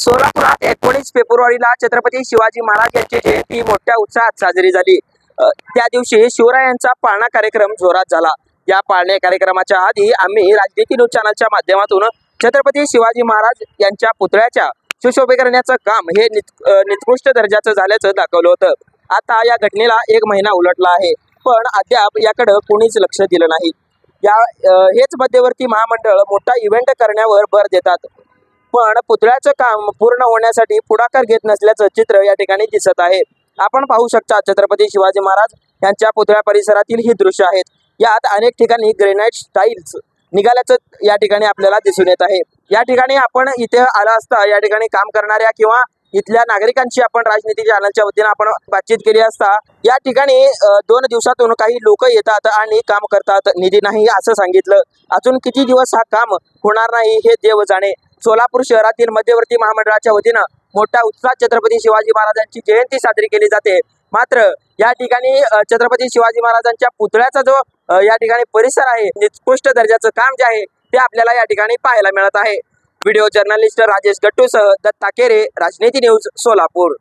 सोलापुरात एकोणीस फेब्रुवारीला छत्रपती शिवाजी महाराज यांची जयंती मोठ्या उत्साहात साजरी झाली. त्या दिवशी शिवरायांचा पाळणा कार्यक्रम जोरात झाला. या पाळणे कार्यक्रमाच्या आधी आम्ही राजनीती न्यूज चॅनलच्या माध्यमातून छत्रपती शिवाजी महाराज यांच्या पुतळ्याच्या सुशोभीकरणाचं काम हे नित- निकृष्ट दर्जाचं झाल्याचं दाखवलं होतं. आता या घटनेला एक महिना उलटला आहे. पण अद्याप याकडं कोणीच लक्ष दिलं नाही. या हेच मध्यवर्ती महामंडळ मोठा इव्हेंट करण्यावर भर देतात. पण पुतळ्याचं काम पूर्ण होण्यासाठी पुढाकार घेत नसल्याचं चित्र या ठिकाणी दिसत आहे. आपण पाहू शकता छत्रपती शिवाजी महाराज यांच्या पुतळ्या परिसरातील ही दृश्य आहेत. यात अनेक ठिकाणी ग्रेनाइट स्टाईल्स निघाल्याचं या ठिकाणी आपल्याला दिसून येत आहे. या ठिकाणी आपण इथे आला असता या ठिकाणी काम करणाऱ्या किंवा इथल्या नागरिकांची आपण राजनीती चॅनलच्या वतीनं आपण बातचीत केली असता या ठिकाणी दोन दिवसातून काही लोक येतात आणि काम करतात. निधी नाही असं सांगितलं. अजून किती दिवस हा काम होणार नाही हे देव जाणे. सोलापूर शहरातील मध्यवर्ती महामंडळाच्या वतीनं मोठ्या उत्साहात छत्रपती शिवाजी महाराजांची जयंती साजरी केली जाते. मात्र या ठिकाणी छत्रपती शिवाजी महाराजांच्या पुतळ्याचा जो या ठिकाणी परिसर आहे निकृष्ट दर्जाचं काम जे आहे ते आपल्याला या ठिकाणी पाहायला मिळत आहे. व्हिडिओ जर्नलिस्ट राजेश गट्टूसह दत्ता केरे राजनीती न्यूज सोलापूर.